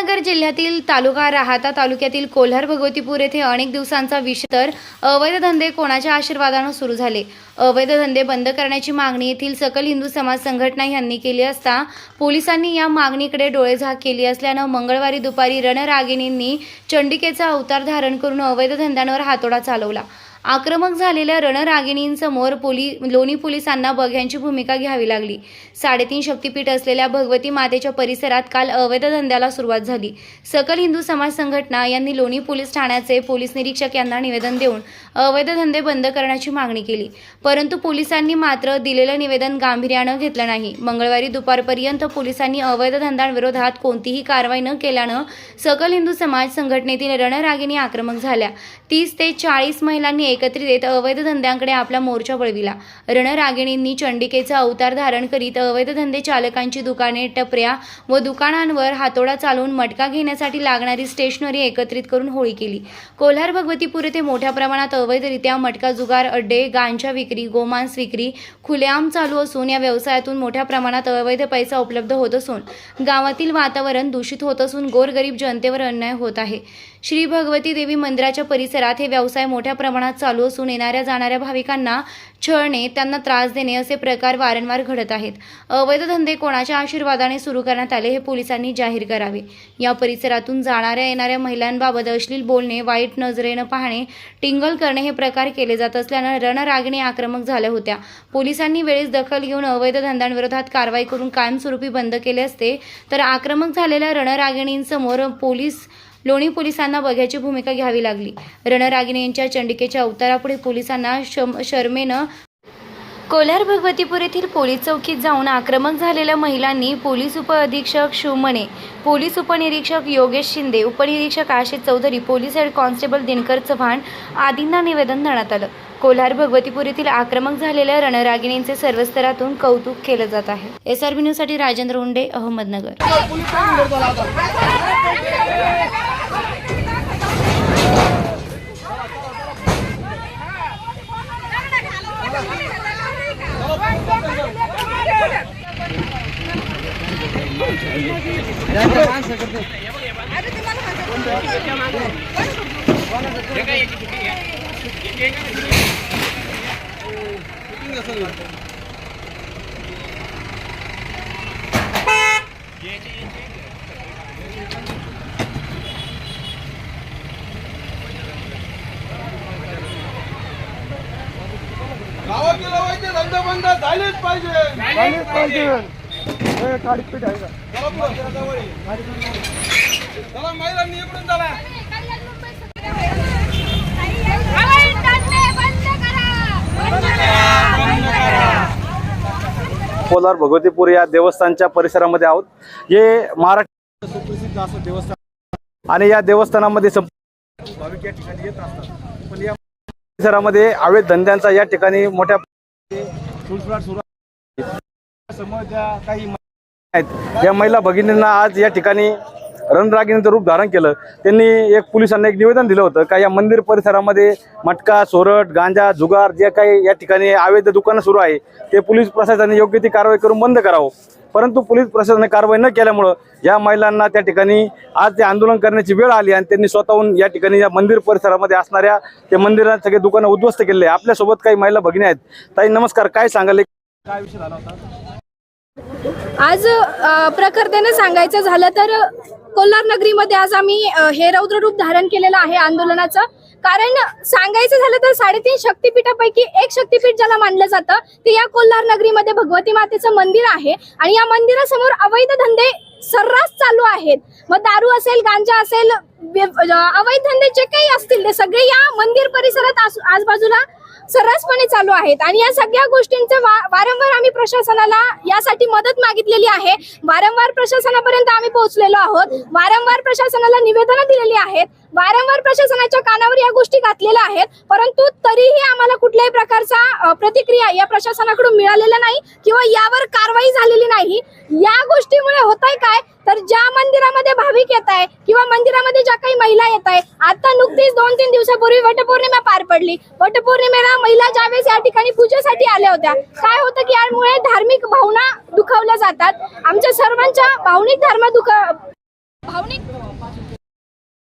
अहमदनगर जिल्ह्यातील तालुका राहाता तालुक्यातील कोल्हार भगवतीपूर येथे अनेक दिवसांचा विषय तर अवैध धंदे कोणाच्या आशीर्वादानं सुरू झाले? अवैध धंदे बंद करण्याची मागणी येथील सकल हिंदू समाज संघटना यांनी केली असता पोलिसांनी या मागणीकडे डोळेझाक केली असल्यानं मंगळवारी दुपारी रणरागिणींनी चंडिकेचा अवतार धारण करून अवैध धंद्यांवर हातोडा चालवला. आक्रमक झालेल्या रणरागिणींसमोर पोली लोणी पोलिसांना बघ्यांची भूमिका घ्यावी लागली. साडेतीन शक्तीपीठ असलेल्या भगवती मातेच्या परिसरात काल अवैध धंद्याला सुरुवात झाली. सकल हिंदू समाज संघटना यांनी लोणी पोलीस ठाण्याचे पोलीस निरीक्षक यांना निवेदन देऊन अवैध धंदे बंद करण्याची मागणी केली. परंतु पोलिसांनी मात्र दिलेलं निवेदन गांभीर्यानं घेतलं नाही. मंगळवारी दुपारपर्यंत पोलिसांनी अवैध धंद्यांविरोधात कोणतीही कारवाई न केल्यानं सकल हिंदू समाज संघटनेतील रणरागिणी आक्रमक झाल्या. तीस ते चाळीस महिलांनी एकत्रित येत अवैध धंद्यांकडे आपला मोर्चा वळविला. रणरागिणींनी चंडिकेचा अवतार धारण करीत अवैध धंदे चालकांची दुकाने टपऱ्या व दुकानांवर हातोडा चालवून मटका घेण्यासाठी लागणारी स्टेशनरी एकत्रित करून होळी केली. कोल्हार भगवतीपूर येथे मोठ्या प्रमाणात अवैधरित्या मटका जुगार अड्डे गांजा विक्री गोमांस विक्री खुलेआम चालू असून या व्यवसायातून मोठ्या प्रमाणात अवैध पैसा उपलब्ध होत असून गावातील वातावरण दूषित होत असून गोरगरीब जनतेवर अन्याय होत आहे. श्री भगवती देवी मंदिराच्या परिसरात हे व्यवसाय मोठ्या प्रमाणात चालू असून येणाऱ्या जाणाऱ्या भाविकांना छळणे त्यांना त्रास देणे असे प्रकार वारंवार घडत आहेत. अवैध धंदे कोणाच्या आशीर्वादाने सुरू करण्यात आले हे पोलिसांनी जाहीर करावे. या परिसरातून जाणाऱ्या येणाऱ्या महिलांबाबत अश्लील बोलणे वाईट नजरेनं पाहणे टिंगल करणे हे प्रकार केले जात असल्यानं रणरागिणी आक्रमक झाल्या होत्या. पोलिसांनी वेळेस दखल घेऊन अवैध धंद्यांविरोधात कारवाई करून कायमस्वरूपी बंद केले असते तर आक्रमक झालेल्या रणरागिणींसमोर पोलीस लोणी पोलिसांना बघ्याची भूमिका घ्यावी लागली. रणरागिणी यांच्या चंडिकेच्या अवतारापुढे पोलिसांना शम शर्मेनं कोल्हार भगवतीपूर येथील पोलीस चौकीत जाऊन आक्रमक झालेल्या महिलांनी पोलीस उपअधीक्षक शिवमणे पोलीस उपनिरीक्षक योगेश शिंदे उपनिरीक्षक Ashish Chaudhari police head constable Dinkar Chavan आदींना निवेदन देण्यात आलं. कोल्हार भगवतीपूर येथील आक्रमक झालेल्या रणरागिणींचे सर्व स्तरातून कौतुक केलं जात आहे. एस आर बी न्यूजसाठी राजेंद्र उंडे अहमदनगर. गावातील अवैध धंदे बंद झालेच पाहिजे. झालेच पाहिजे. हे आहे का महिलांनी इकडून चला कोलार भगवतीपूर या देवस्थानच्या परिसरामध्ये आहोत हे महाराष्ट्र सुप्रसिद्ध असं देवस्थान आणि या देवस्थानामध्ये भाविक या ठिकाणी येत असतात पण या परिसरामध्ये अवैध धंद्यांचा या ठिकाणी मोठ्या सुळसुळाट सुरू आहे. समोर ज्या काही आहेत. या महिला भगिनींना आज या ठिकाणी रणरागिणीचं रूप धारण केलं. त्यांनी एक पोलिसांना एक निवेदन दिलं होतं का या मंदिर परिसरामध्ये मटका सोरट गांजा जुगार जे काही या ठिकाणी अवैध दुकानं सुरू आहे ते पोलीस प्रशासनाने योग्य ती कारवाई करून बंद करावं. परंतु पोलीस प्रशासनाने कारवाई न केल्यामुळं या महिलांना त्या ठिकाणी आज ते आंदोलन करण्याची वेळ आली आणि त्यांनी स्वतःहून या ठिकाणी या मंदिर परिसरामध्ये असणाऱ्या ते मंदिरात सगळे दुकानं उद्ध्वस्त केले आपल्यासोबत काही महिला भगिनी आहेत. ताई नमस्कार. काय सांगाल? काय विषय झाला होता? आज अ, सांगायचं झालं तर कोल्हार नगरीमध्ये आज आम्ही हे रौद्र रूप धारण केलेलं आहे आंदोलनाचं. कारण सांगायचं झालं तर साडेतीन शक्तीपीठापैकी एक शक्तिपीठ ज्याला मानलं जातं ते या कोल्हार नगरीमध्ये भगवती मातेचं मंदिर आहे. आणि या मंदिरासमोर अवैध धंदे सर्रास चालू आहेत. मग दारू असेल गांजा असेल अवैध धंदे जे काही असतील ते सगळे या मंदिर परिसरात आस- आजूबाजूला सर्रासपणे चालू आहेत. आणि या सगळ्या गोष्टींचे वा- वारंवार आम्ही प्रशासनाला यासाठी मदत मागितलेली आहे. वारंवार प्रशासनापर्यंत आम्ही पोहोचलेलो आहोत. वारंवार प्रशासनाला निवेदनं दिलेली आहेत. वारंवार प्रशासनाच्या कानावर या गोष्टी घातलेल्या आहेत. परंतु तरीही आम्हाला कुठल्याही प्रकारचा प्रतिक्रिया या प्रशासनाकडून मिळालेला नाही किंवा यावर कारवाई झालेली नाही. या गोष्टीमुळे होत आहे काय? तर ज्या मंदिरामध्ये भाविक येत आहे किंवा मंदिरामध्ये ज्या काही महिला येत आहे आता नुकतीच दोन तीन दिवसापूर्वी वटपौर्णिमा पार पडली. वटपौर्णिमेला महिला ज्यावेळेस या ठिकाणी पूजेसाठी आल्या होत्या काय होतं की यामुळे धार्मिक भावना दुखावल्या जातात. आमच्या सर्वांच्या भावनिक धर्म दुख भावनिक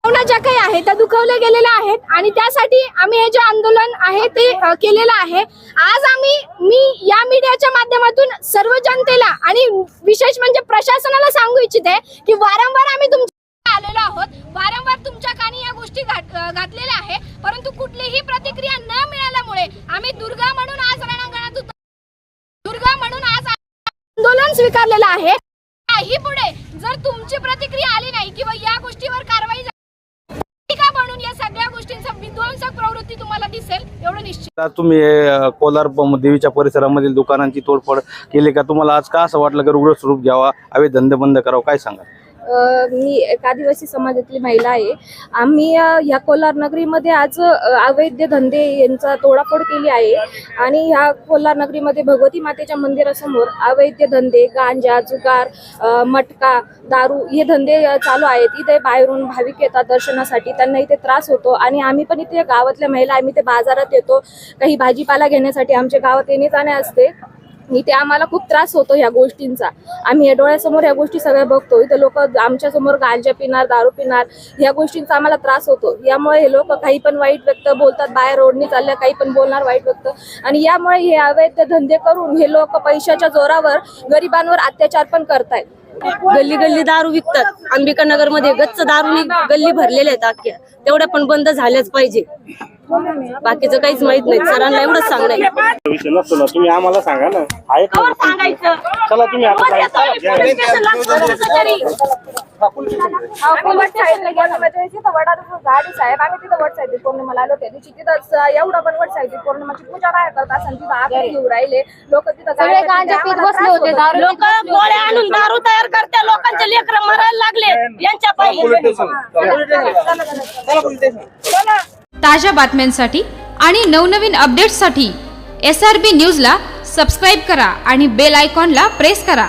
ज्या काही आहेत त्या दुखवल्या गेलेल्या आहेत आणि त्यासाठी आम्ही हे जे आंदोलन आहे ते केलेलं आहे. आज आम्ही मी या मीडियाच्या माध्यमातून सर्व जनतेला आणि विशेष म्हणजे प्रशासनाला सांगू इच्छिते की वारंवार आम्ही तुमच्या आलेलो आहोत. वारंवार तुमच्या कानी या गोष्टी घात- घातलेल्या आहे. परंतु कुठलीही प्रतिक्रिया न मिळाल्यामुळे आम्ही दुर्गा म्हणून आज रणांगणात दुर्गा म्हणून आज आंदोलन स्वीकारलेलं आहे. काही पुढे जर तुमची प्रतिक्रिया आली नाही किंवा या गोष्टीवर कारवाई झाली म्हणून या सगळ्या गोष्टींचा विध्वंसक प्रवृत्ती तुम्हाला दिसेल एवढं निश्चित. आता तुम्ही अ, कोलार प- देवीच्या परिसरामधील दुकानांची तोडफोड केली का? तुम्हाला आज का असं वाटलं की रुग्ण स्वरूप घ्यावा हवे धंदे बंद करावं? काय सांगा मी एक आदिवासी समाजातली महिला आहे. आम्ही ह्या कोल्हार नगरीमध्ये आज अवैध धंदे यांचा तोडाफोड केली आहे. आणि ह्या कोल्हार नगरीमध्ये भगवती मातेच्या मंदिरासमोर अवैध धंदे गांजा जुगार मटका दारू हे धंदे चालू आहेत. इथे बाहेरून भाविक येतात दर्शनासाठी. त्यांना इथे त्रास होतो. आणि आम्ही पण इथे गावातल्या महिला आम्ही ते बाजारात येतो. काही भाजीपाला घेण्यासाठी आमच्या गावात येणे जाणे असते. इथे आम्हाला खूप त्रास होतो ह्या गोष्टींचा. आम्ही या डोळ्यासमोर ह्या गोष्टी सगळ्या बघतो. इथे लोक आमच्यासमोर गांजा पिणार दारू पिणार ह्या गोष्टींचा आम्हाला त्रास होतो. यामुळे हे लोक काही पण वाईट व्यक्त बोलतात बाहेर रोडनी चालल्या काही पण बोलणार वाईट व्यक्त. आणि यामुळे हे अवैध धंदे करून हे लोक पैशाच्या जोरावर गरिबांवर अत्याचार पण करतायत. गल्ली गल्ली दारू विकतात. अंबिका नगरमध्ये गच्च दारूनी गल्ली भरलेल्या आहेत अख्ख्या. तेवढ्या पण बंद झाल्याच पाहिजे. बाकीचं काहीच माहीत नाही. सरांना एवढंच सांगणार विषय नसतो ना. तुम्ही आम्हाला सांगा ना. आहे का? चला तुम्ही आता सांगा. गाडी साहेब आम्ही तिथं वट साहित्य पौर्णिमाला आलो त्या दिवशी. तिथं एवढं पण वट साहित्य पौर्णिमाची पूजा काय करतात आणि तिथं आगरी घेऊन राहिले. लोक तिथं सगळे गांजा पीत बसले होते दारू लोक गोळ्या आणून दारू तयार करते लोकांचे लेकर मरायला लागले यांच्या पायी. ताज्या बातम्यांसाठी आणि नवनवीन अपडेट्ससाठी एस आर बी न्यूजला सबस्क्राईब करा आणि बेल आयकॉनला प्रेस करा.